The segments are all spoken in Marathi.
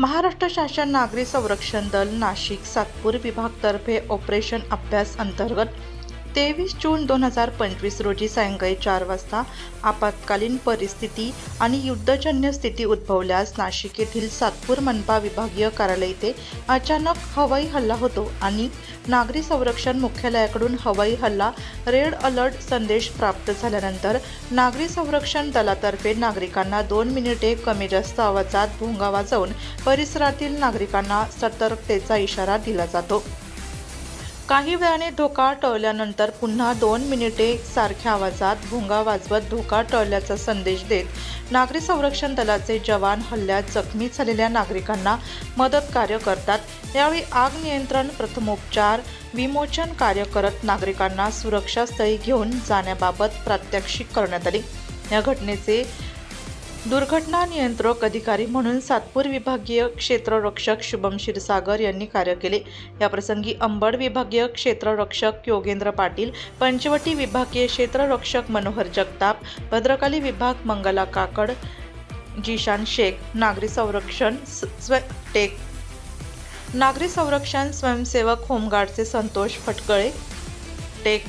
महाराष्ट्र शासन नागरी संरक्षण दल नाशिक सातपूर विभागतर्फे ऑपरेशन अभ्यास अंतर्गत तेवीस जून दोन हजार पंचवीस रोजी सायंकाळी चार वाजता आपत्कालीन परिस्थिती आणि युद्धजन्य स्थिती उद्भवल्यास नाशिक येथील सातपूर मनपा विभागीय कार्यालय येथे अचानक हवाई हल्ला होतो आणि नागरी संरक्षण मुख्यालयाकडून हवाई हल्ला रेड अलर्ट संदेश प्राप्त झाल्यानंतर नागरी संरक्षण दलातर्फे नागरिकांना दोन मिनिटे कमी जास्त आवाजात भोंगा वाजवून परिसरातील नागरिकांना सतर्कतेचा इशारा दिला जातो. काही वेळाने धोका टळल्यानंतर पुन्हा दोन मिनिटे सारख्या आवाजात भोंगा वाजवत धोका टळल्याचा संदेश देत नागरी संरक्षण दलाचे जवान हल्ल्यात जखमी झालेल्या नागरिकांना मदत कार्य करतात. यावेळी आग नियंत्रण प्रथमोपचार विमोचन कार्य करत नागरिकांना सुरक्षास्थळी घेऊन जाण्याबाबत प्रात्यक्षिक करण्यात आले. या घटनेचे दुर्घटना नियंत्रक अधिकारी म्हणून सातपूर विभागीय क्षेत्ररक्षक शुभम क्षीरसागर यांनी कार्य केले. याप्रसंगी अंबड विभागीय क्षेत्ररक्षक योगेंद्र पाटील पंचवटी विभागीय क्षेत्ररक्षक मनोहर जगताप भद्रकाली विभाग मंगला काकड जिशान शेख नागरी संरक्षण स- स्व टेक नागरी संरक्षण स्वयंसेवक होमगार्डचे संतोष फटकळे टेक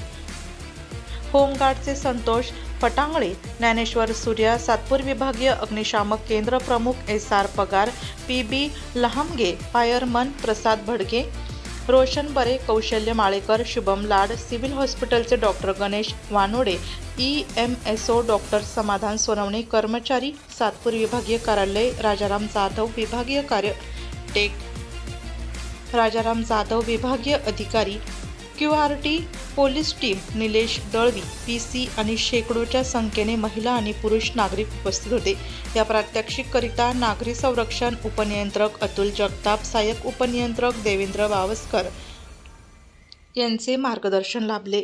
होमगार्डचे संतोष फटांगळे ज्ञानेश्वर सूर्या सातपूर विभागीय अग्निशामक केंद्र प्रमुख S R Pagar P B Lahamge fireman Prasad Bhadge Roshan Bare Kaushalya Malekar Shubham Lad civil हॉस्पिटलचे doctor Ganesh Wanode E M S O doctor Samadhan Sonawane कर्मचारी सातपूर विभागीय कार्यालय राजाराम जाधव विभागीय कार्य टेक राजाराम जाधव विभागीय अधिकारी Q R T police team Nilesh Dalvi P C आणि शेकडोच्या संख्येने महिला आणि पुरुष नागरिक उपस्थित होते. या प्रात्यक्षिककरिता नागरी संरक्षण उपनियंत्रक अतुल जगताप सहाय्यक उपनियंत्रक देवेंद्र वावस्कर यांचे मार्गदर्शन लाभले.